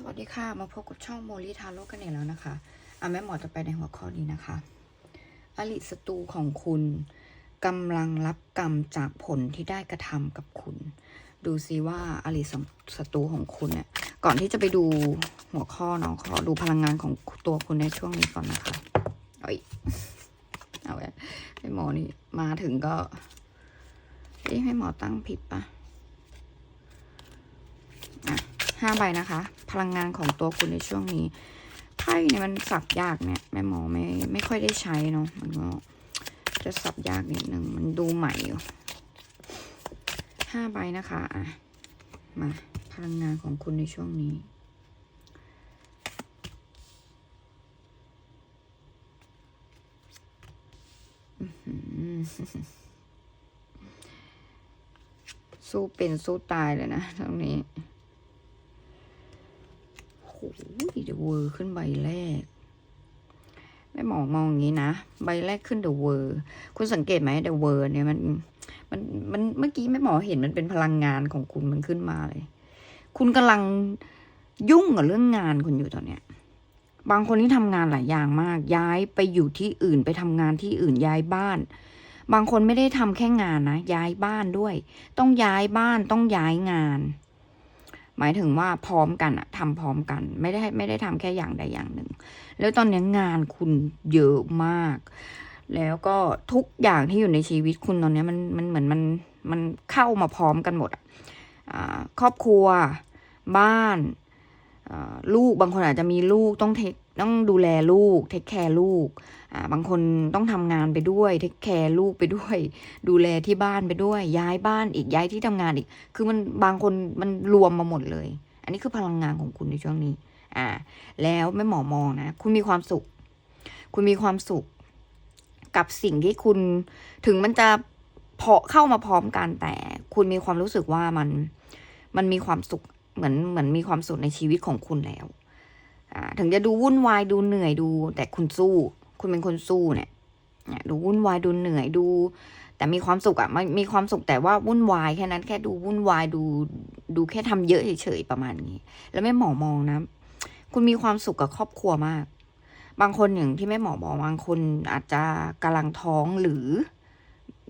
สวัสดีค่ะ มาพบกับช่องโมลิทาโร่กันอีกแล้วนะคะอะแม่หมอจะไปในหัวข้อนี้นะคะอลิศัตรูของคุณกำลังรับกรรมจากผลที่ได้กระทำกับคุณ ดูซิว่าอลิศัตรูของคุณเนี่ย ก่อนที่จะไปดูหัวข้อเนาะขอดูพลังงานของตัวคุณในช่วงนี้ก่อนนะคะเอ้ยเอาไว้แม่หมอนี่มาถึงก็เอ๊ะแม่หมอตั้งผิดปะอะ ห้าใบนะคะ พลังงานของตัวคุณในช่วงนี้ไพ่เนี่ยมันสับยากเนี่ยแม่หมอไม่ไม่ค่อยได้ใช้เนาะมันก็จะสับยากนิดหนึ่งมันดูใหม่อยู่ห้าใบนะคะอะมาพลังงานของคุณในช่วงนี้สู้เป็นสู้ตายเลยนะตรงนี้ หเดอะเวอร์ขึ้นใบแรกแม่หมอมองอย่างนี้นะ ใบแรกขึ้นเดอะเวอร์คุณสังเกตไหมเดอะเวอร์เนี่ยมันมันมันเมื่อกี้แม่หมอเห็นมันเป็นพลังงานของคุณมันขึ้นมาเลย คุณกำลังยุ่งกับเรื่องงานคุณอยู่ตอนเนี้ย บางคนที่ทำงานหลายอย่างมาก ย้ายไปอยู่ที่อื่นไปทำงานที่อื่นย้ายบ้าน บางคนไม่ได้ทำแค่งานนะย้ายบ้านด้วย ต้องย้ายบ้านต้องย้ายงาน หมายถึงว่าพร้อมกันอะทำพร้อมกัน ไม่ได้ไม่ได้ทำแค่อย่างใดอย่างหนึ่ง แล้วตอนนี้งานคุณเยอะมาก แล้วก็ทุกอย่างที่อยู่ในชีวิตคุณตอนนี้มันมันเหมือนมันมันเข้ามาพร้อมกันหมดอ่าครอบครัว บ้านลูกบางคนอาจจะมีลูกต้องเทค ต้องดูแลลูกเทคแคร์ลูกอ่าบางคนต้องทำงานไปด้วยเทคแคร์ลูกไปด้วย ดูแลที่บ้านไปด้วย ย้ายบ้านอีกย้ายที่ทำงานอีก คือมันบางคนมันรวมมาหมดเลย อันนี้คือพลังงานของคุณในช่วงนี้ อ่า แล้วไม่หมอมองนะ คุณมีความสุข คุณมีความสุข กับสิ่งที่คุณถึงมันจะเพาะเข้ามาพร้อมกันแต่คุณมีความรู้สึกว่ามันมันมีความสุขเหมือนเหมือนมีความสุขในชีวิตของคุณแล้ว ถึงจะดูวุ่นวายดูเหนื่อยดู แต่คุณสู้ คุณเป็นคนสู้เนี่ยดูวุ่นวายดูเหนื่อยดู แต่มีความสุขอะมันมีความสุขแต่ว่าวุ่นวายแค่นั้นแค่ดูวุ่นวายดูดูแค่ทำเยอะเฉยๆประมาณนี้ แล้วแม่หมอมองนะ คุณมีความสุขกับครอบครัวมาก บางคนอย่างที่แม่หมอบอกบางคนอาจจะกำลังท้องหรือ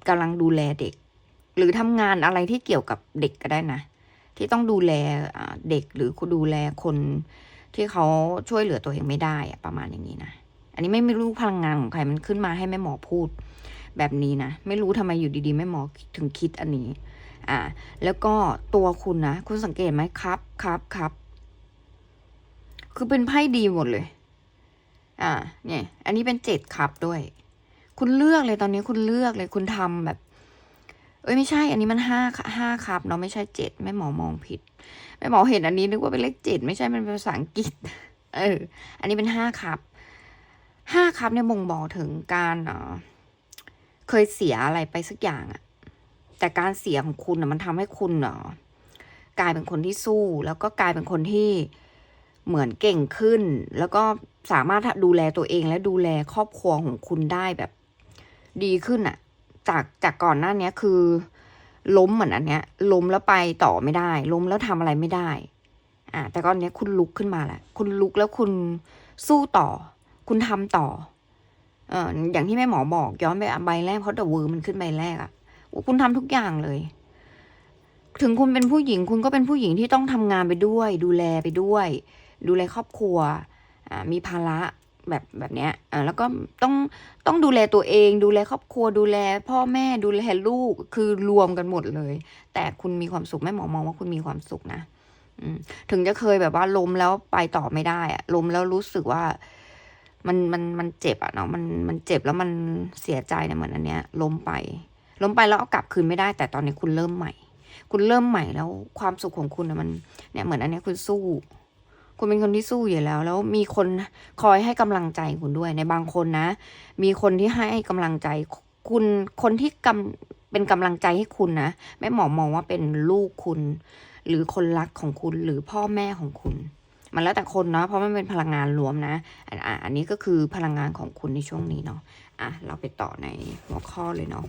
กำลังดูแลเด็ก หรือทำงานอะไรที่เกี่ยวกับเด็กก็ได้นะที่ต้องดูแลเด็กหรือดูแลคน ที่เขาช่วยเหลือตัวเองไม่ได้อะประมาณอย่างนี้นะ อันนี้ไม่ไม่รู้พลังงานของใครมันขึ้นมาให้แม่หมอพูด แบบนี้นะ ไม่รู้ทำไมอยู่ดีๆแม่หมอถึงคิดอันนี้ อ่า แล้วก็ตัวคุณนะ คุณสังเกตไหมครับครับครับ คือเป็นไพ่ดีหมดเลย อ่า เนี่ย อันนี้เป็นเจ็ดครับด้วย คุณเลือกเลยตอนนี้คุณเลือกเลยคุณทำแบบ อ้ยไม่ใช่อันนี้มันห้าห้าครับเนาะไม่ใช่เจ็ดแม่หมอมองผิดแม่หมอเห็นอันนี้นึกว่าเป็นเลขเจ็ดไม่ใช่มันเป็นภาษาอังกฤษ เออ อันนี้เป็นห้าครับห้าครับเนี่ยบ่งบอกถึงการเอ่อเคยเสียอะไรไปสักอย่างอะแต่การเสียของคุณอะมันทำให้คุณเนาะกลายเป็นคนที่สู้ แล้วก็กลายเป็นคนที่เหมือนเก่งขึ้น แล้วก็สามารถดูแลตัวเองและดูแลครอบครัวของคุณได้แบบดีขึ้นอะ จากจากก่อนหน้านี้คือ ล้มเหมือนอันเนี้ย ล้มแล้วไปต่อไม่ได้ ล้มแล้วทำอะไรไม่ได้ อ่าแต่ก่อนเนี้ยคุณลุกขึ้นมาแหละคุณลุกแล้วคุณสู้ต่อ คุณทำต่อ เอออย่างที่แม่หมอบอกย้อนไปใบแรกเพราะเดอะเวอร์มันขึ้นใบแรกอะคุณทำทุกอย่างเลย ถึงคุณเป็นผู้หญิง คุณก็เป็นผู้หญิงที่ต้องทำงานไปด้วย ดูแลไปด้วย ดูแลครอบครัวอ่ามีภาระ แบบแบบเนี้ยอ่าแล้วก็ต้องต้องดูแลตัวเอง ดูแลครอบครัวดูแล พ่อแม่ดูแลลูกคือรวมกันหมดเลย แต่คุณมีความสุขแม่หมอมองว่าคุณมีความสุขนะอืมถึงจะเคยแบบว่าล้มแล้วไปต่อไม่ได้อะล้มแล้วรู้สึกว่า มันมันมันเจ็บอะเนาะมันมันเจ็บแล้วมันเสียใจเนี่ยเหมือนอันเนี้ยล้มไปล้มไปแล้วเอากลับคืนไม่ได้ แต่ตอนนี้คุณเริ่มใหม่ คุณเริ่มใหม่แล้วความสุขของคุณอะมัน เนี่ยเหมือนอันเนี้ยคุณสู้ คุณเป็นคนที่สู้อยู่แล้ว แล้วมีคนคอยให้กำลังใจคุณด้วย ในบางคนนะ มีคนที่ให้กำลังใจคุณคนที่กำเป็นกำลังใจให้คุณนะแม่หมอมองว่าเป็นลูกคุณ หรือคนรักของคุณหรือพ่อแม่ของคุณ มันแล้วแต่คนเนาะเพราะมันเป็นพลังงานรวมนะอันอะอันนี้ก็คือพลังงานของคุณในช่วงนี้เนาะอะเราไปต่อในหัวข้อเลยเนาะ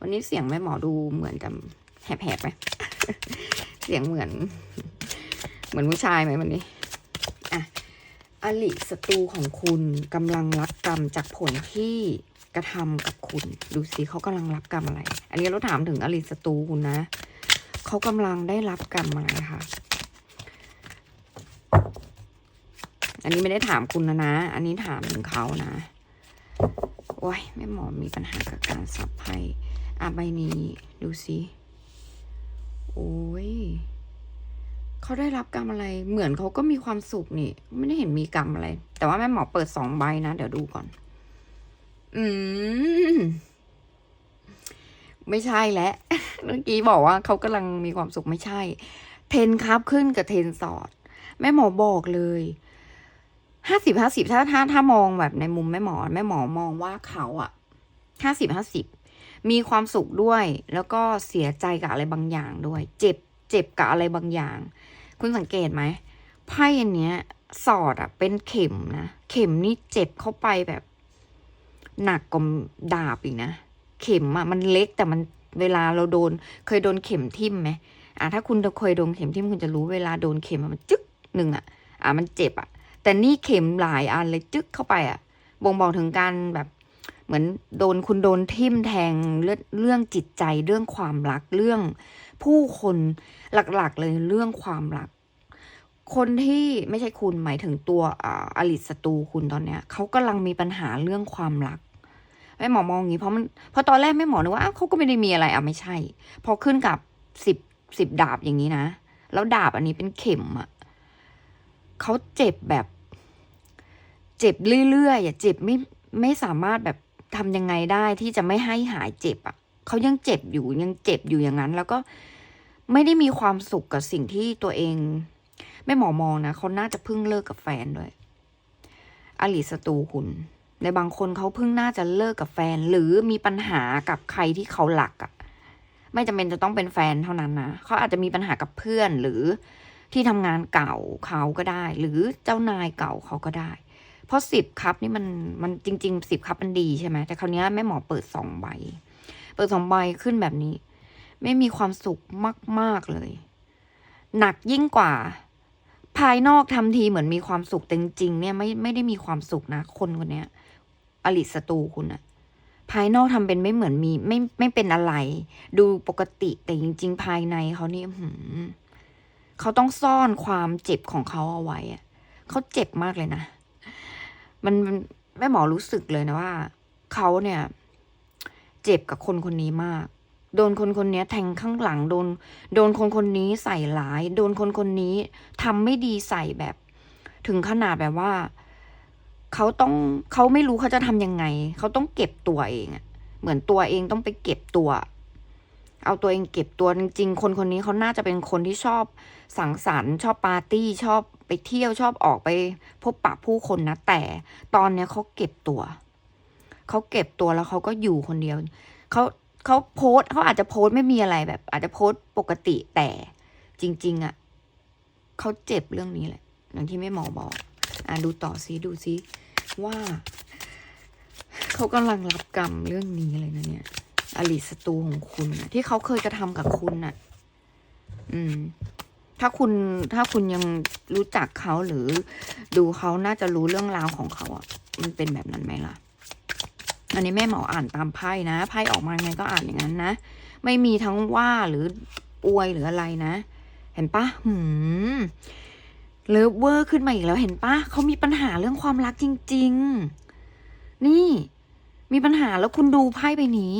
วันนี้เสียงแม่หมอดูเหมือนจะแหบๆไหมเสียงเหมือน เหมือนผู้ชายไหมวันนี้อะอลิศัตรูของคุณกำลังรับกรรมจากผลที่กระทำกับคุณ ดูสิเขากำลังรับกรรมอะไร อันนี้เราถามถึงอลิศัตรูคุณนะเขากำลังได้รับกรรมอะไรคะอันนี้ไม่ได้ถามคุณนะนะ อันนี้ถามถึงเขานะโอ้ยแม่หมอมีปัญหากับการสับไพ่อะใบนี้ ดูสิ โอ้ย เขาได้รับกรรมอะไร เหมือนเขาก็มีความสุขนี่ ไม่ได้เห็นมีกรรมอะไร แต่ว่าแม่หมอเปิดสองใบนะ เดี๋ยวดูก่อน อืม ไม่ใช่แล้วเมื่อกี้บอกว่าเขากำลังมีความสุขไม่ใช่ เทนครับขึ้นกับเทนสอด แม่หมอบอกเลยห้าสิบห้าสิบถ้าถ้าถ้ามองแบบในมุมแม่หมอ แม่หมอมองว่าเขาอะห้าสิบห้าสิบมีความสุขด้วย แล้วก็เสียใจกับอะไรบางอย่างด้วย เจ็บ เจ็บกับอะไรบางอย่าง คุณสังเกตไหมไพ่อันเนี้ย สอดอะเป็นเข็มนะ เข็มนี่เจ็บเข้าไปแบบ หนักกว่าดาบอีกนะ เข็มอะมันเล็กแต่มันเวลาเราโดน เคยโดนเข็มทิ่มไหมอะถ้าคุณเคยโดนเข็มทิ่มคุณจะรู้เวลาโดนเข็มอะมันจึ๊กหนึ่งอะอะมันเจ็บอะแต่นี่เข็มหลายอันเลยจึ๊กเข้าไปอะบ่งบอกถึงการแบบ เหมือนโดนคุณโดนทิ่มแทงเรื่องเรื่องจิตใจเรื่องความรักเรื่องผู้คนหลักๆเลยเรื่องความรัก คนที่ไม่ใช่คุณหมายถึงตัวอ่าอลิสตูคุณตอนเนี้ยเขากำลังมีปัญหาเรื่องความรักแม่หมอมองอย่างนี้เพราะมันเพราะตอนแรกแม่หมอนึกว่าเขาก็ไม่ได้มีอะไรอะไม่ใช่ พอขึ้นกับสิบสิบดาบอย่างนี้นะ แล้วดาบอันนี้เป็นเข็มอะเขาเจ็บแบบ เจ็บเรื่อยๆอะเจ็บไม่ไม่สามารถแบบ ทำยังไงได้ที่จะไม่ให้หายเจ็บอะเขายังเจ็บอยู่ยังเจ็บอยู่อย่างนั้น แล้วก็ไม่ได้มีความสุขกับสิ่งที่ตัวเองไม่หมอมองนะเขาน่าจะเพิ่งเลิกกับแฟนด้วยอลิสตูคุณในบางคนเขาเพิ่งน่าจะเลิกกับแฟน หรือมีปัญหากับใครที่เขาหลักอะ่ะไม่จำเป็นจะต้องเป็นแฟนเท่านั้นนะเขาอาจจะมีปัญหากับเพื่อนหรือที่ทำงานเก่าเขาก็ได้ หรือเจ้านายเก่าเขาก็ได้ เพราะสิบครับนี่มันมันจริงๆสิบครับมันดีใช่ไหมแต่คราวนี้แม่หมอเปิดสองใบ เปิดสองใบขึ้นแบบนี้ ไม่มีความสุขมาก ๆ เลย หนักยิ่งกว่า ภายนอกทำทีเหมือนมีความสุขแต่จริงๆเนี่ยไม่ไม่ได้มีความสุขนะ คนคนเนี้ยอลิสตูคุณอะภายนอกทำเป็นไม่เหมือนมี ไม่ไม่เป็นอะไร ดูปกติแต่จริง ๆ ภายในเขานี่หือเขาต้องซ่อนความเจ็บของเขาเอาไว้อะเขาเจ็บมากเลยนะ มันแม่หมอรู้สึกเลยนะว่าเขาเนี่ย เจ็บกับคนคนนี้มาก โดนคนคนนี้แทงข้างหลังโดน โดนคนคนนี้ใส่ร้าย โดนคนคนนี้ทำไม่ดีใส่แบบ ถึงขนาดแบบว่าเขาต้องเขาไม่รู้เขาจะทำยังไง เขาต้องเก็บตัวเองอะเหมือนตัวเองต้องไปเก็บตัว เอาตัวเองเก็บตัวจริงๆคนคนนี้เขาน่าจะเป็นคนที่ชอบสังสรรค์ชอบปาร์ตี้ชอบไปเที่ยวชอบออกไปพบปะผู้คนนะ แต่ตอนเนี้ยเขาเก็บตัวเขาเก็บตัวแล้วเขาก็อยู่คนเดียวเขาเขาโพสเขาอาจจะโพสไม่มีอะไรแบบ อาจจะโพสปกติแต่จริง ๆอะเขาเจ็บเรื่องนี้แหละอย่างที่แม่หมอบอก อะดูต่อซิดูซิว่าเขากำลังรับกรรมเรื่องนี้เลยนะเนี่ย อลิสตูของคุณนะที่เขาเคยกระทำกับคุณน่ะ อืม ถ้าคุณถ้าคุณยังรู้จักเขาหรือดูเขาน่าจะรู้เรื่องราวของเขาอะ มันเป็นแบบนั้นไหมล่ะ อันนี้แม่หมออ่านตามไพ่นะไพ่ออกมาไงก็อ่านอย่างนั้นนะไม่มีทั้งว่าหรืออวยหรืออะไรนะ เห็นปะหืมเลิฟเวอร์ขึ้นมาอีกแล้วเห็นปะเขามีปัญหาเรื่องความรักจริง ๆ นี่ มีปัญหาแล้วคุณดูไพ่ใบนี้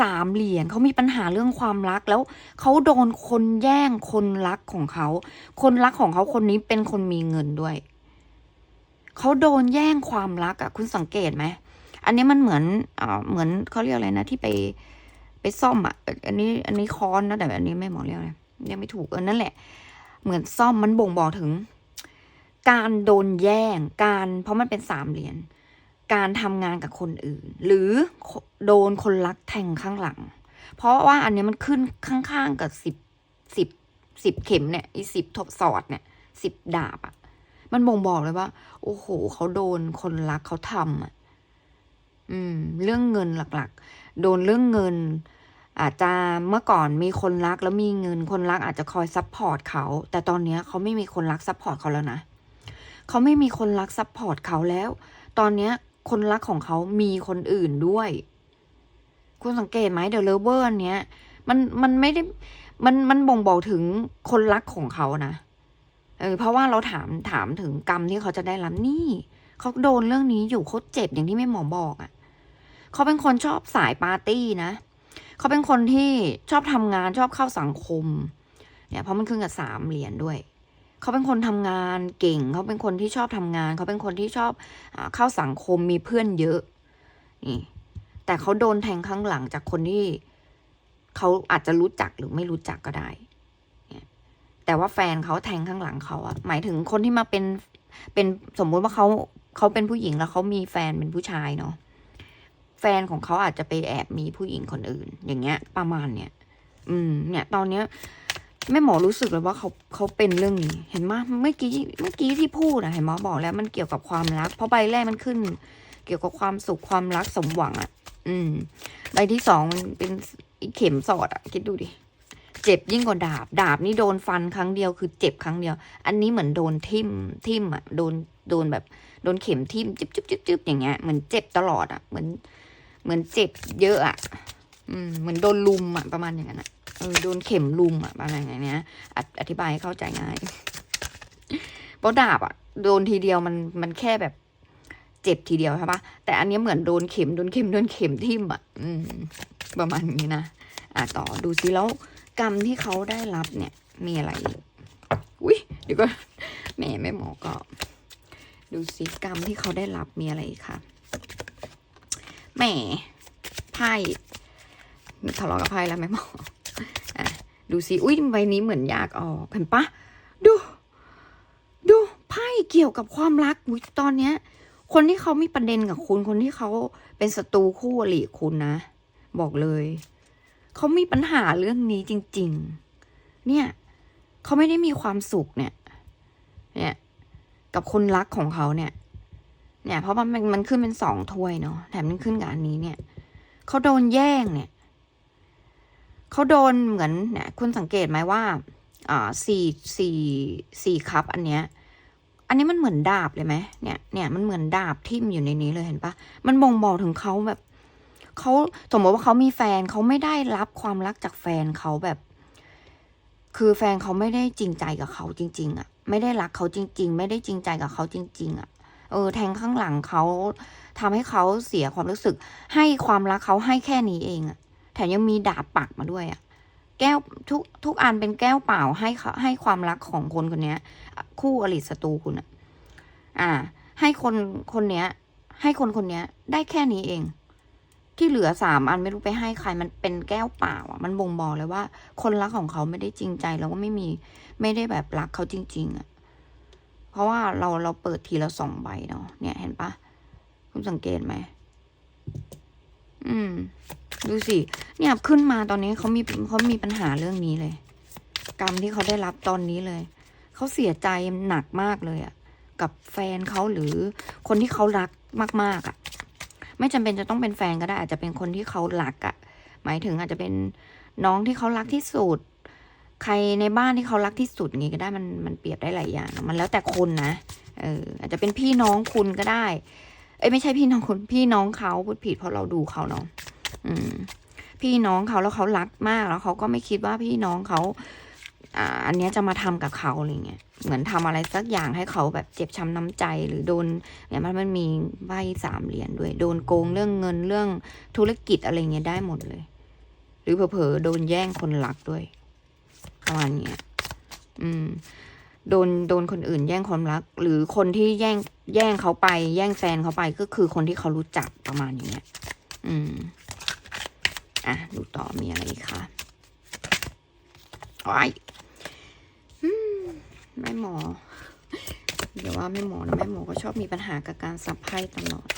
สามเหรียญเขามีปัญหาเรื่องความรักแล้วเขาโดนคนแย่งคนรักของเขา คนรักของเขาคนนี้เป็นคนมีเงินด้วยเขาโดนแย่งความรักอะคุณสังเกตไหมอันนี้มันเหมือนอ่าเหมือนเขาเรียกอะไรนะที่ไปไปซ่อมอะอันนี้ อันนี้ค้อนนะแต่อันนี้ไม่หมอเรียกอะไรเรียกไม่ถูกเออนั่นแหละ เหมือนซ่อมมันบ่งบอกถึง การโดนแย่งการ เพราะมันเป็นสามเหรียญ การทำงานกับคนอื่น หรือโดนคนรักแทงข้างหลัง เพราะว่าอันนี้มันขึ้นข้างๆกับสิบสิบสิบเข็มเนี่ยอีสิบทบสอดเนี่ยสิบดาบอะ มันบ่งบอกเลยว่า โอ้โหเขาโดนคนรักเขาทำอะอืม เรื่องเงินหลักๆ โดนเรื่องเงิน อาจจะเมื่อก่อนมีคนรักแล้วมีเงินคนรักอาจจะคอยซัพพอร์ตเขา แต่ตอนเนี้ยเขาไม่มีคนรักซัพพอร์ตเขาแล้วนะเขาไม่มีคนรักซัพพอร์ตเขาแล้ว ตอนเนี้ย คนรักของเขามีคนอื่นด้วย คุณสังเกตไหมเดอะเลเวอร์เนี้ย มันมันไม่ได้มันมันบ่งบอกถึงคนรักของเขานะเออเพราะว่าเราถามถามถึงกรรมที่เขาจะได้รับนี่ เขาโดนเรื่องนี้อยู่เขาเจ็บอย่างที่แม่หมอบอกอะ่ะ เขาเป็นคนชอบสายปาร์ตี้นะ เขาเป็นคนที่ชอบทำงานชอบเข้าสังคม เนี่ยเพราะมันขึ้นกับสามเหรียญด้วย เขาเป็นคนทำงานเก่ง เขาเป็นคนที่ชอบทำงาน เขาเป็นคนที่ชอบอเข้าสังคมมีเพื่อนเยอะ นี่ แต่เขาโดนแทงข้างหลังจากคนที่เขาอาจจะรู้จักหรือไม่รู้จักก็ได้ แต่ว่าแฟนเขาแทงข้างหลังเขาอะหมายถึงคนที่มาเป็นเป็นสมมุติว่าเขาเขาเป็นผู้หญิงแล้วเขามีแฟนเป็นผู้ชายเนาะแฟนของเขาอาจจะไปแอบมีผู้หญิงคนอื่น อย่างเงี้ย ประมาณเนี้ย อืม เนี่ย ตอนเนี้ย แม่หมอรู้สึกเลยว่าเขาเขาเป็นเรื่องนี้ เห็นไหมเมื่อกี้เมื่อกี้ที่พูดนะเห็นหมอบอกแล้วมันเกี่ยวกับความรัก เพราะใบแรกมันขึ้น เกี่ยวกับความสุขความรักสมหวังอะ่ะ อืมใบที่สองมันเป็นเข็มสอดอะ่ะ คิดดูดิเจ็บยิ่งกว่าดาบ ดาบนี่โดนฟันครั้งเดียวคือเจ็บครั้งเดียว อันนี้เหมือนโดนทิ่มทิ่มอะ่ะโดนโดนแบบโดนเข็มทิ่มจึ๊บจึ๊บจึ๊บจึ๊บอย่างเงี้ยเหมือนเจ็บตลอดอะ่ะเหมือนเหมือนเจ็บเยอะอะ่ะ อืมเหมือนโดนลุมอะประมาณอย่างนั้นอะ เออโดนเข็มลุมอะอะไรอย่างเงี้ยอธิบายให้เข้าใจง่ายเพราะดาบอะโดนทีเดียวมันมันแค่แบบเจ็บทีเดียวใช่ปะแต่อันนี้เหมือนโดนเข็มโดนเข็มโดนเข็มทิ่มอะอืม ประมาณนี้นะอะต่อดูซิแล้วกรรมที่เขาได้รับเนี่ย มีอะไรอุ้ยเดี๋ยวก็แหม่แม่หมอก็ ดูซิกรรมที่เขาได้รับมีอะไรคะแหม่ไพ่ทะเลาะกับไพ่แล้วแม่หมอ ดูสิ อุ้ยใบนี้เหมือนยากออกเห็นปะดู ดูไพ่เกี่ยวกับความรักอุ๊ยตอนเนี้ย คนที่เขามีประเด็นกับคุณ คนที่เขาเป็นศัตรูคู่อริคุณนะ บอกเลย เขามีปัญหาเรื่องนี้จริง ๆ เนี่ย เขาไม่ได้มีความสุขเนี่ย เนี่ย กับคนรักของเขาเนี่ย เนี่ย เพราะว่ามันมันขึ้นเป็นสองถ้วยเนาะ แถมมันขึ้นกับอันนี้เนี่ย เขาโดนแย่งเนี่ย เขาโดนเหมือนเนี่ยคุณสังเกตไหมว่าอ่าสี่สี่สี่คัพอันเนี้ยอันนี้มันเหมือนดาบเลยไหมเนี่ยเนี่ยมันเหมือนดาบทิ่มอยู่ในนี้เลยเห็นปะมันบ่งบอกถึงเขาแบบเขาสมมติว่าเขามีแฟนเขาไม่ได้รับความรักจากแฟนเขาแบบ คือแฟนเขาไม่ได้จริงใจกับเขาจริง ๆอะ่ะ ไม่ได้รักเขาจริง ๆ ไม่ได้จริงใจกับเขาจริง ๆอะ่ะเออแทงข้างหลังเขาทำให้เขาเสียความรู้สึก ให้ความรักเขาให้แค่นี้เองอะ่ะ แถมยังมีดาบปักมาด้วยอะ่ะแก้วทุกทุกอันเป็นแก้วเปล่าให้เขาให้ความรักของคนคนนี้คู่อริศัตรูคุณอะอ่า ให้คนคนเนี้ย ให้คนคนเนี้ย ได้แค่นี้เอง ที่เหลือสามอันไม่รู้ไปให้ใครมันเป็นแก้วเปล่าอะ มันบ่งบอกเลยว่า คนรักของเขาไม่ได้จริงใจแล้วก็ไม่มี ไม่ได้แบบรักเขาจริง ๆ อะ เพราะว่าเราเราเปิดทีละสองใบเนาะเนี่ยเห็นปะคุณสังเกตไหม อืม ดูสิ เนี่ยขึ้นมาตอนนี้เขามีเขามีปัญหาเรื่องนี้เลย กรรมที่เขาได้รับตอนนี้เลย เขาเสียใจหนักมากเลยอะ่ะกับแฟนเขาหรือคนที่เขารักมาก ๆอะ่ะไม่จำเป็นจะต้องเป็นแฟนก็ได้ อาจจะเป็นคนที่เขารักอะ่ะหมายถึงอาจจะเป็นน้องที่เขารักที่สุด ใครในบ้านที่เขารักที่สุดงงี้ก็ได้มันมันเปรียบได้หลายอย่าง มันแล้วแต่คนนะเอออาจจะเป็นพี่น้องคุณก็ได้ เอ้ยไม่ใช่พี่น้องคุณพี่น้องเขาพูดผิดเพราะเราดูเขาเนาะอืม พี่น้องเขาแล้วเขารักมากแล้วเขาก็ไม่คิดว่าพี่น้องเขาอ่า อันนี้จะมาทำกับเขาอะไรเงี้ยเหมือนทำอะไรสักอย่างให้เขาแบบเจ็บช้ำน้ำใจหรือโดนเนี่ยมันมันมีใบสามเหรียญด้วย โดนโกงเรื่องเงินเรื่องธุรกิจอะไรเงี้ยได้หมดเลย หรือเผลอๆโดนแย่งคนรักด้วยประมาณเนี้ยอืม โดนโดนคนอื่นแย่งความรัก หรือคนที่แย่งแย่งเขาไป แย่งแฟนเขาไปก็คือคนที่เขารู้จักประมาณอย่างเงี้ย อืม อะ ดูต่อมีอะไรอีกคะอ้อยอมแม่หมอเดี๋ยวว่าแม่หมอนะแม่หมอก็ชอบมีปัญหากับการสับไพ่ตลอด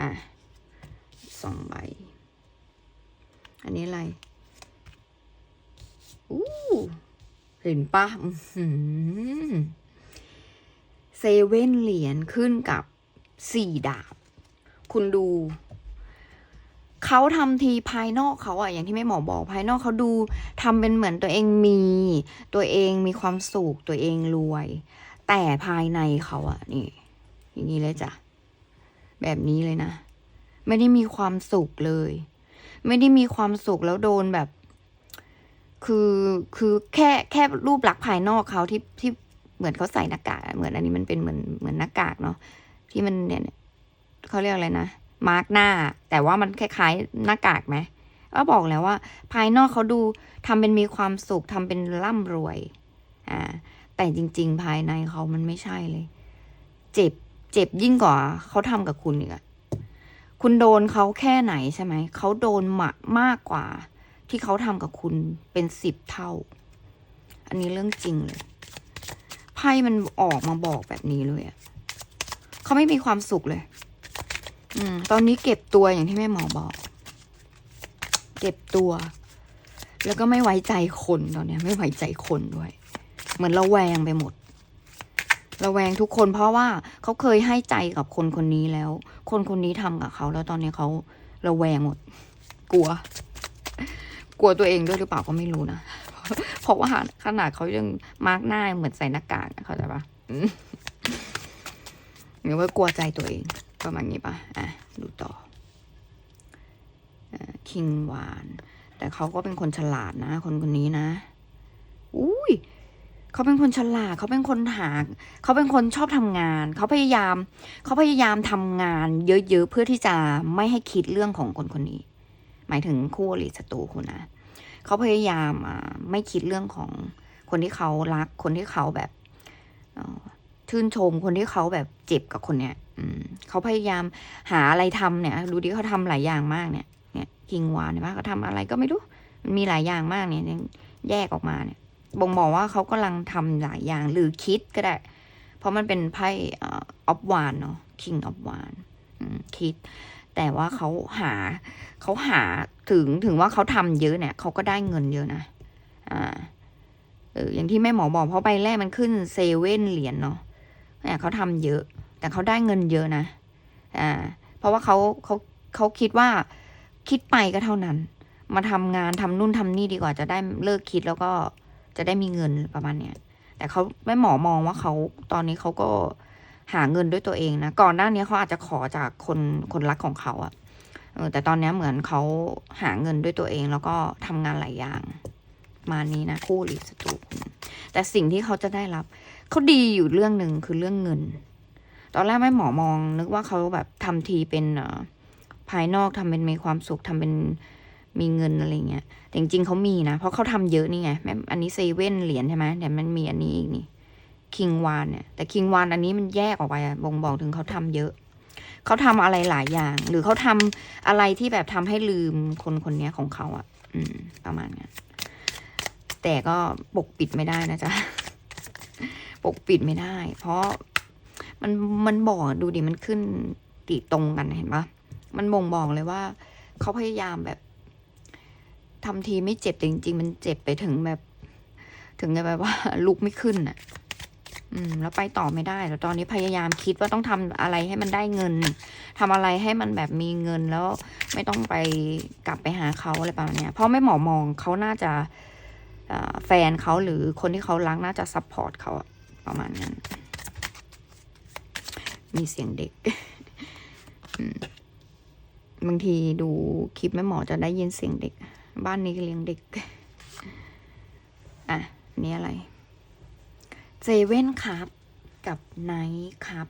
อะสองใบ อันนี้อะไร อู้ เห็นปะอื้อหือเซเว่นเหรียญขึ้นกับสี่ดาบ คุณดู เขาทำทีภายนอกเขาอะอย่างที่แม่หมอบอกภายนอกเขาดูทำเป็นเหมือนตัวเองมี ตัวเองมีความสุขตัวเองรวย แต่ภายในเขาอะนี่ อย่างนี้เลยจ้ะ แบบนี้เลยนะ ไม่ได้มีความสุขเลย ไม่ได้มีความสุขแล้วโดนแบบ คือคือแค่แค่รูปลักษณ์ภายนอกเขาที่ที่เหมือนเขาใส่หน้ากากเหมือนอันนี้มันเป็นเหมือนเหมือนหน้ากากเนาะที่มันเนี่ยเขาเรียกอะไรนะมาร์กหน้า แต่ว่ามันคล้ายๆหน้ากากไหมก็บอกแล้วว่า ภายนอกเขาดูทำเป็นมีความสุขทำเป็นร่ำรวย อ่า แต่จริง ๆ ภายในเขามันไม่ใช่เลย เจ็บ เจ็บยิ่งกว่าเขาทำกับคุณอีกอะคุณโดนเขาแค่ไหนใช่ไหม เขาโดนมามากกว่า ที่เขาทำกับคุณเป็นสิบเท่า อันนี้เรื่องจริงเลย ไพ่มันออกมาบอกแบบนี้เลยอะเขาไม่มีความสุขเลย อืม ตอนนี้เก็บตัวอย่างที่แม่หมอบอก เก็บตัว แล้วก็ไม่ไว้ใจคนตอนนี้ไม่ไว้ใจคนด้วย เหมือนระแวงไปหมดระแวงทุกคนเพราะว่าเขาเคยให้ใจกับคนคนนี้แล้ว คนคนนี้ทำกับเขาแล้วตอนนี้เขาระแวงหมด กลัว กลัวตัวเองด้วยหรือเปล่าก็ไม่รู้นะ เพราะว่าขนาดเขายังมาร์กหน้าเหมือนใส่หน้ากากเขาใจปะหรือว่ากลัวใจตัวเองประมาณนี้ปะอะ ดูต่อคิงวาน แต่เขาก็เป็นคนฉลาดนะ คนคนนี้นะ อุ้ยเขาเป็นคนฉลาด เขาเป็นคนหา เขาเป็นคนชอบทำงาน เขาพยายาม เขาพยายามทำงาน เยอะๆเพื่อที่จะไม่ให้คิดเรื่องของคนคนนี้ หมายถึงคู่อริศัตรูคุณนะ เขาพยายามอ่าไม่คิดเรื่องของคนที่เขารัก คนที่เขาแบบชื่นชมคนที่เขาแบบเจ็บกับคนเนี้ยอืมเขาพยายามหาอะไรทำเนี่ย ดูดิเขาทำหลายอย่างมากเนี่ย เนี่ยกิงวานเนี่ยว่าเขาทำอะไรก็ไม่รู้ มันมีหลายอย่างมากเนี่ยแยกออกมาเนี่ย บ่งบอกว่าเขากำลังทำหลายอย่างหรือคิดก็ได้ เพราะมันเป็นไพ่ออฟวานเนาะ king of วานคิด แต่ว่าเขาหาเขาหาถึงถึงว่าเขาทำเยอะเนี่ยเขาก็ได้เงินเยอะนะอ่าเอออย่างที่แม่หมอบอกเพราะใบแรกมันขึ้นเซเว่นเหรียญเนาะเนี่ยเขาทำเยอะ แต่เขาได้เงินเยอะนะอ่าเพราะว่าเขาเขาเขาคิดว่าคิดไปก็เท่านั้น มาทำงานทำนู่นทำนี่ดีกว่าจะได้เลิกคิดแล้วก็จะได้มีเงินประมาณเนี้ยแต่เขาแม่หมอมองว่าเขาตอนนี้เขาก็ หาเงินด้วยตัวเองนะ ก่อนหน้านี้เขาอาจจะขอจากคนคนรักของเขาอะแต่ตอนนี้เหมือนเขาหาเงินด้วยตัวเอง แล้วก็ทำงานหลายอย่าง มานี้นะ คู่รีสตูแต่สิ่งที่เขาจะได้รับ เขาดีอยู่เรื่องหนึ่งคือเรื่องเงิน ตอนแรกแม่หมอมอง นึกว่าเขาแบบทำทีเป็นภายนอกทำเป็นมีความสุขทำเป็นมีเงินอะไรเงี้ย แต่จริงๆเขามีนะ เพราะเขาทำเยอะนี่ไงแม่อันนี้เซเว่นเหรียญใช่ไหมแต่มันมีอันนี้อีกนี่ คิงวานเนี่ยแต่คิงวานอันนี้มันแยกออกไปบ่งบอกถึงเขาทำเยอะ เขาทำอะไรหลายอย่าง หรือเขาทำอะไรที่แบบทำให้ลืมคนคนนี้ของเขาอะอืม ประมาณนั้นแต่ก็ปกปิดไม่ได้นะจ๊ะปกปิดไม่ได้ เพราะมันมันบอกดูดิมันขึ้นติตรงกันเห็นปะมันบ่งบอกเลยว่า เขาพยายามแบบทำทีไม่เจ็บแต่จริง ๆ มันเจ็บไปถึงแบบ ถึงกับแบบว่าลุกไม่ขึ้นอะ อืม แล้วไปต่อไม่ได้แล้วตอนนี้พยายามคิดว่าต้องทำอะไรให้มันได้เงินทำอะไรให้มันแบบมีเงินแล้วไม่ต้องไปกลับไปหาเขาอะไรประมาณเนี้ยเพราะไม่หมอมองเขาน่าจะแฟนเขาหรือคนที่เขารักน่าจะซัพพอร์ตเขาประมาณนั้น มีเสียงเด็กบางทีดูคลิปแม่หมอจะได้ยินเสียงเด็ก บ้านนี้เลี้ยงเด็ก อะอันนี่อะไร เจเว่นครับกับไนท์ครับ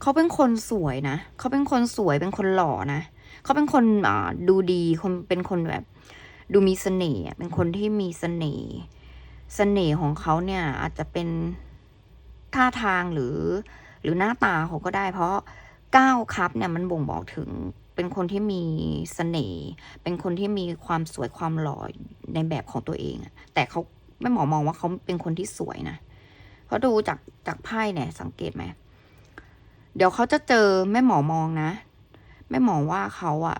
เขาเป็นคนสวยนะเขาเป็นคนสวยเป็นคนหล่อนะเขาเป็นคนดูดีคนเป็นคนแบบ ดูมีเสน่ห์เป็นคนที่มีเสน่ห์เสน่ห์ของเขาเนี่ยอาจจะเป็นท่าทางหรือ หรือหน้าตาเขาก็ได้ เพราะเก้าครับเนี่ยมันบ่งบอกถึงเป็นคนที่มีเสน่ห์เป็นคนที่มีความสวยความหล่อในแบบของตัวเองแต่เขาแม่หมอมองว่าเขาเป็นคนที่สวยนะ เพราะดูจากจากไพ่เนี่ยสังเกตไหมเดี๋ยวเขาจะเจอแม่หมอมองนะ แม่หมอว่าเขาอะ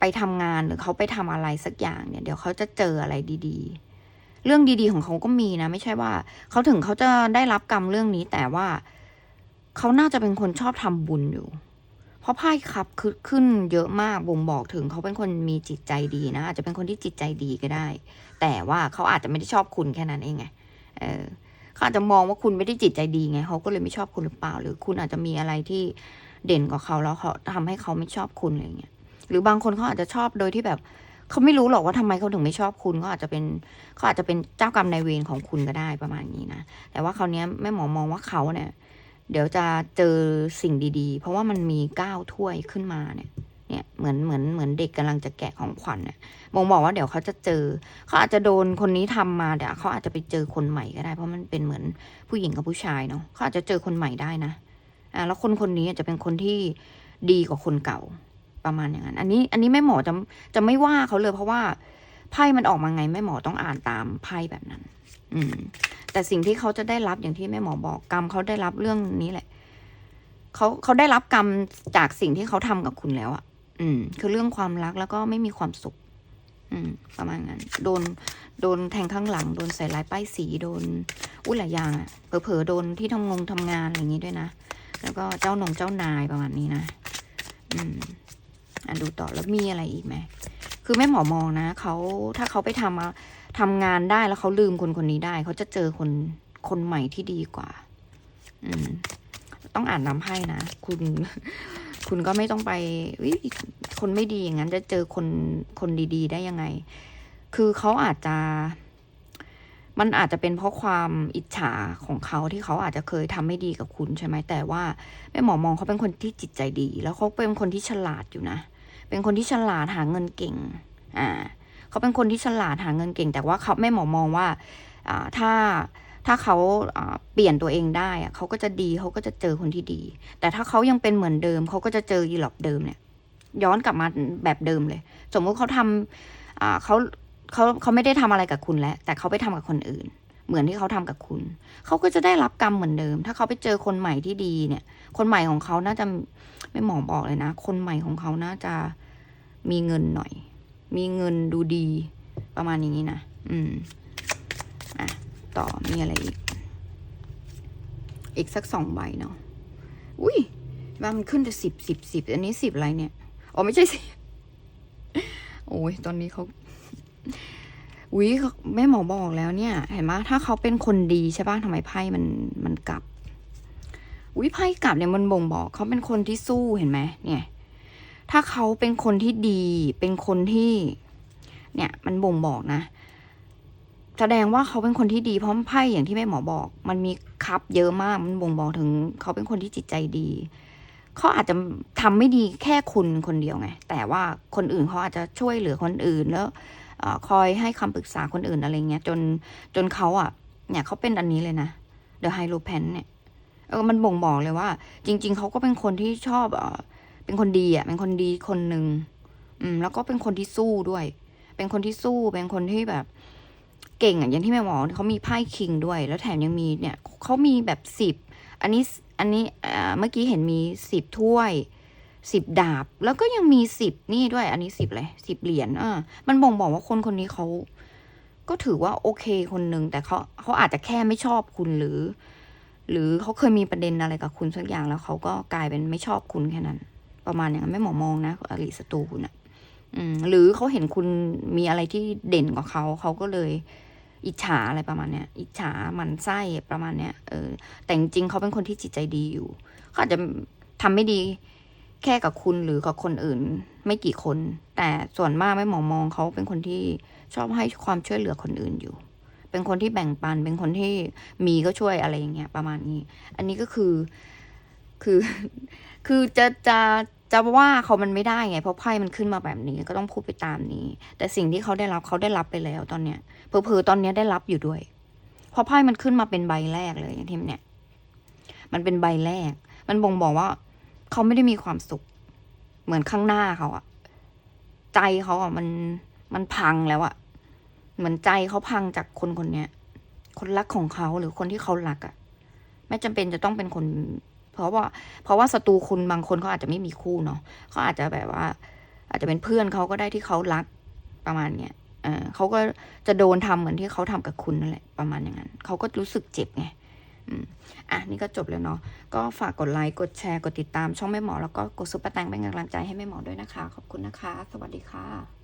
ไปทำงานหรือเขาไปทำอะไรสักอย่างเนี่ย เดี๋ยวเขาจะเจออะไรดีๆ เรื่องดีๆของเขาก็มีนะ ไม่ใช่ว่าเขาถึงเขาจะได้รับกรรมเรื่องนี้ แต่ว่าเขาน่าจะเป็นคนชอบทำบุญอยู่ เพราะไพ่ครับคือขึ้นเยอะมากบ่งบอกถึงเขาเป็นคนมีจิตใจดีนะอาจจะเป็นคนที่จิตใจดีก็ได้ แต่ว่าเขาอาจจะไม่ได้ชอบคุณแค่นั้นเองไงเออ เขาอาจจะมองว่าคุณไม่ได้จิตใจดีไงเขาก็เลยไม่ชอบคุณหรือเปล่า หรือคุณอาจจะมีอะไรที่เด่นกว่าเขาแล้วเขาทำให้เขาไม่ชอบคุณอะไรเงี้ยหรือบางคนเขาอาจจะชอบโดยที่แบบเขาไม่รู้หรอกว่าทำไมเขาถึงไม่ชอบคุณเขาอาจจะเป็นเขาอาจจะเป็นเจ้ากรรมนายเวรของคุณก็ได้ประมาณนี้นะแต่ว่าคราวนี้แม่หมอมองว่าเขาเนี่ย เดี๋ยวจะเจอสิ่งดี ๆ เพราะว่ามันมีก้าวถ้วยขึ้นมาเนี่ย เนี่ยเหมือนเหมือนเหมือนเด็กกำลังจะแกะของขวัญเนี่ยมองบอกว่าเดี๋ยวเขาจะเจอ เขาอาจจะโดนคนนี้ทำมาเดี๋ยวเขาอาจจะไปเจอคนใหม่ก็ได้ เพราะมันเป็นเหมือนผู้หญิงกับผู้ชายเนาะเขาอาจจะเจอคนใหม่ได้นะอ่าแล้วคนคนนี้อาจจะเป็นคนที่ดีกว่าคนเก่าประมาณอย่างนั้น อันนี้อันนี้แม่หมอจะจะไม่ว่าเขาเลยเพราะว่าไพ่มันออกมาไงแม่หมอต้องอ่านตามไพ่แบบนั้น อืม แต่สิ่งที่เขาจะได้รับอย่างที่แม่หมอบอกกรรมเขาได้รับเรื่องนี้แหละเขาเขาได้รับกรรมจากสิ่งที่เขาทำกับคุณแล้วอะ อืม คือเรื่องความรักแล้วก็ไม่มีความสุข อืม ประมาณนั้น โดน โดนแทงข้างหลัง โดนใส่ร้ายป้ายสี โดน อุ้ยหลายอย่างอะเผลอๆโดนที่ทำงงทำงานอะไรอย่างงี้ด้วยนะ แล้วก็เจ้าหนงเจ้านายประมาณนี้นะ อืม อะดูต่อแล้วมีอะไรอีกไหม คือแม่หมอมองนะเขาถ้าเขาไปทำทำงานได้แล้วเขาลืมคนคนนี้ได้ เขาจะเจอคนคนใหม่ที่ดีกว่า อืม ต้องอ่านน้ำไพ่นะ คุณ คุณก็ไม่ต้องไปคนไม่ดีอย่างนั้นจะเจอคนคนดี ๆ ได้ยังไง คือเขาอาจจะ มันอาจจะเป็นเพราะความอิจฉาของเขาที่เขาอาจจะเคยทำไม่ดีกับคุณใช่ไหมแต่ว่าแม่หมอมองเขาเป็นคนที่จิตใจดี แล้วเขาเป็นคนที่ฉลาดอยู่นะ เป็นคนที่ฉลาดหาเงินเก่ง อ่า เขาเป็นคนที่ฉลาดหาเงินเก่ง แต่ว่าเขาแม่หมอมองว่า อ่าถ้า ถ้าเขาเปลี่ยนตัวเองได้เขาก็จะดีเขาก็จะเจอคนที่ดี แต่ถ้าเขายังเป็นเหมือนเดิมเขาก็จะเจออีหลอบเดิมเนี่ย ย้อนกลับมาแบบเดิมเลย สมมุติเขาทำเขาเขาเขาไม่ได้ทำอะไรกับคุณแล้ว แต่เขาไปทำกับคนอื่น เหมือนที่เขาทำกับคุณ เขาก็จะได้รับกรรมเหมือนเดิม ถ้าเขาไปเจอคนใหม่ที่ดีเนี่ย คนใหม่ของเขาน่าจะไม่หมอบอกเลยนะ คนใหม่ของเขาน่าจะมีเงินหน่อย มีเงินดูดีประมาณอย่างนี้นะ อืม อะ ต่อมีอะไรอีก อีกสักสองใบเนาะอุ้ยว่ามันขึ้นจะสิบสิบสิบอันนี้สิบอะไรเนี่ยอ๋อไม่ใช่สิโอ้ยตอนนี้เขาอุ้ยแม่หมอบอกแล้วเนี่ย เห็นไหมถ้าเขาเป็นคนดีใช่ป่ะทำไมไพ่มันมันกลับอุ้ยไพ่กลับเนี่ยมันบ่งบอกเขาเป็นคนที่สู้เห็นไหมเนี่ย ถ้าเขาเป็นคนที่ดี เป็นคนที่ เนี่ย มันบ่งบอกนะ แสดงว่าเขาเป็นคนที่ดีเพราะไพ่อย่างที่แม่หมอบอก มันมีคับเยอะมากมันบ่งบอกถึง เขาเป็นคนที่จิตใจดีเขาอาจจะทำไม่ดีแค่คุณคนเดียวไง แต่ว่าคนอื่นเขาอาจจะช่วยเหลือคนอื่นแล้วอคอยให้คำปรึกษาคนอื่นอะไรเงี้ยจนจนเขาอะ เนี่ยเขาเป็นอันนี้เลยนะ The h i e r o p a n เนี่ยเออมันบ่งบอกเลยว่า จริง ๆเขาก็เป็นคนที่ชอบเออเป็นคนดีอะ เป็นคนดีคนหนึ่งอืม แล้วก็เป็นคนที่สู้ด้วย เป็นคนที่สู้เป็นคนที่แบบ เก่งอะอย่างที่แม่หมอเขามีไพ่คิงด้วย แล้วแถมยังมีเนี่ยเขามีแบบสิบอันนี้อันนี้เมื่อกี้เห็นมีสิบถ้วยสิบดาบ แล้วก็ยังมีสิบนี่ด้วย อันนี้สิบเลยสิบเหรียญอ่ามันบ่งบอกว่าคนคนนี้เขาก็ถือว่าโอเคคนหนึ่งแต่เขาเขาอาจจะแค่ไม่ชอบคุณหรือ หรือเขาเคยมีประเด็นอะไรกับคุณสักอย่างแล้วเขาก็กลายเป็นไม่ชอบคุณแค่นั้น ประมาณอย่างนั้นไม่หมอมองนะอริศัตรูคุณอะอืมหรือเขาเห็นคุณมีอะไรที่เด่นกว่าเขาเขาก็เลย อิจฉาอะไรประมาณเนี้ย อิจฉามันไส้ประมาณเนี้ย เออ แต่จริงเขาเป็นคนที่จิตใจดีอยู่ เขาอาจจะทำไม่ดีแค่กับคุณหรือกับคนอื่น ไม่กี่คน แต่ส่วนมากไม่หมองมองเขาเป็นคนที่ชอบให้ความช่วยเหลือคนอื่นอยู่ เป็นคนที่แบ่งปัน เป็นคนที่มีก็ช่วยอะไรอย่างเงี้ยประมาณนี้ อันนี้ก็คือ คือ คือจะจะ จะว่าเขามันไม่ได้ไง เพราะไพ่มันขึ้นมาแบบนี้ก็ต้องพูดไปตามนี้ แต่สิ่งที่เขาได้รับเขาได้รับไปแล้วตอนเนี้ยเผลอๆตอนเนี้ยได้รับอยู่ด้วย เพราะไพ่มันขึ้นมาเป็นใบแรกเลยอย่างที่เนี่ย มันเป็นใบแรก มันบ่งบอกว่า เขาไม่ได้มีความสุข เหมือนข้างหน้าเขาอะใจเขาอะมันมันพังแล้วอะเหมือนใจเขาพังจากคนคนเนี้ย คนรักของเขาหรือคนที่เขารักอะไม่จำเป็นจะต้องเป็นคน เพราะว่า เพราะว่าศัตรูคุณบางคนเขาอาจจะไม่มีคู่เนาะเขาอาจจะแบบว่า อาจจะเป็นเพื่อนเขาก็ได้ที่เขารักประมาณเนี้ยเออเขาก็จะโดนทำเหมือนที่เขาทำกับคุณนั่นแหละประมาณอย่างนั้นเขาก็รู้สึกเจ็บไงอืมอะ นี่ก็จบแล้วเนาะ ก็ฝากกดไลค์ กดแชร์ กดติดตามช่องแม่หมอ แล้วก็กดซุปเปอร์แตงเป็นกำลังใจให้แม่หมอด้วยนะคะ ขอบคุณนะคะ สวัสดีค่ะ